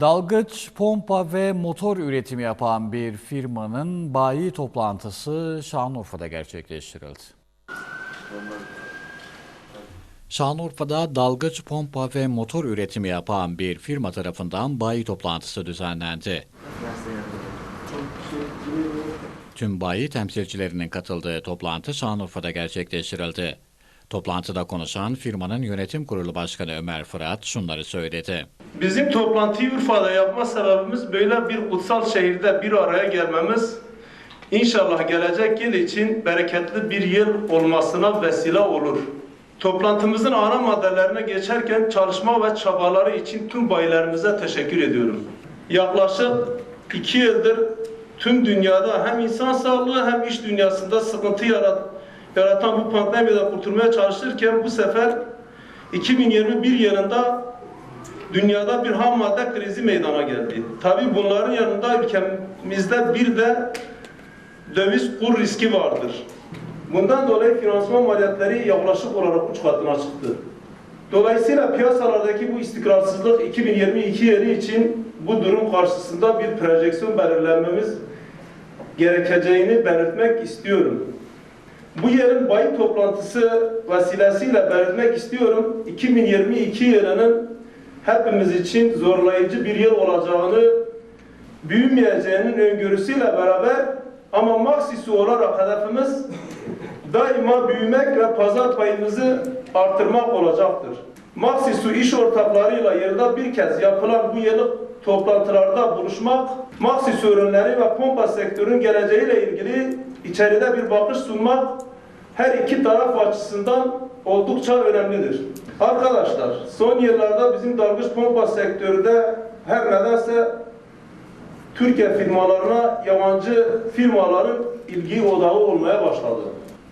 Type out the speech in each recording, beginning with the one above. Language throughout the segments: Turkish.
Dalgıç, pompa ve motor üretimi yapan bir firmanın bayi toplantısı Şanlıurfa'da gerçekleştirildi. Şanlıurfa'da dalgıç, pompa ve motor üretimi yapan bir firma tarafından bayi toplantısı düzenlendi. Tüm bayi temsilcilerinin katıldığı toplantı Şanlıurfa'da gerçekleştirildi. Toplantıda konuşan firmanın yönetim kurulu başkanı Ömer Fırat şunları söyledi. Bizim toplantıyı Urfa'da yapma sebebimiz böyle bir kutsal şehirde bir araya gelmemiz inşallah gelecek yıl için bereketli bir yıl olmasına vesile olur. Toplantımızın ana maddelerine geçerken çalışma ve çabaları için tüm bayilerimize teşekkür ediyorum. Yaklaşık iki yıldır tüm dünyada hem insan sağlığı hem iş dünyasında sıkıntı yarat, yaratan bu pandemiden kurtulmaya çalışırken bu sefer 2021 yılında dünyada bir ham madde krizi meydana geldi. Tabii bunların yanında ülkemizde bir de döviz kur riski vardır. Bundan dolayı finansman maliyetleri yaklaşık olarak üç katına çıktı. Dolayısıyla piyasalardaki bu istikrarsızlık 2022 yılı için bu durum karşısında bir projeksiyon belirlenmemiz gerekeceğini belirtmek istiyorum. Bu yerin bayi toplantısı vesilesiyle belirtmek istiyorum. 2022 yılının hepimiz için zorlayıcı bir yıl olacağını, büyümeyeceğinin öngörüsüyle beraber ama maksisi olarak hedefimiz daima büyümek ve pazar payımızı artırmak olacaktır. Maksisu iş ortaklarıyla yılda bir kez yapılan bu yıllık toplantılarda buluşmak, Maksisu ürünleri ve pompa sektörünün geleceğiyle ilgili içeride bir bakış sunmak her iki taraf açısından oldukça önemlidir. Arkadaşlar, son yıllarda bizim dalgıç pompa sektörü de her nedense Türkiye firmalarına yabancı firmaların ilgi odağı olmaya başladı.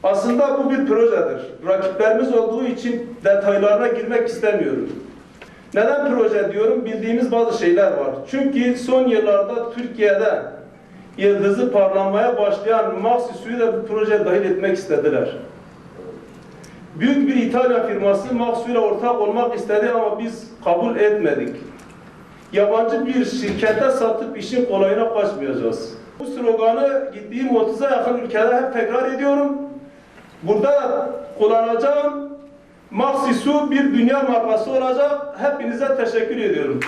Aslında bu bir projedir. Rakiplerimiz olduğu için detaylarına girmek istemiyorum. Neden proje diyorum? Bildiğimiz bazı şeyler var. Çünkü son yıllarda Türkiye'de yıldızı parlamaya başlayan Maxisu'yu da bu projeye dahil etmek istediler. Büyük bir İtalyan firması Maxsu'yla ortak olmak istedi ama biz kabul etmedik. Yabancı bir şirkete satıp işin kolayına kaçmayacağız. Bu sloganı gittiğim 30'a yakın ülkede hep tekrar ediyorum. Burada da kullanacağım Maxisu bir dünya markası olacak. Hepinize teşekkür ediyorum.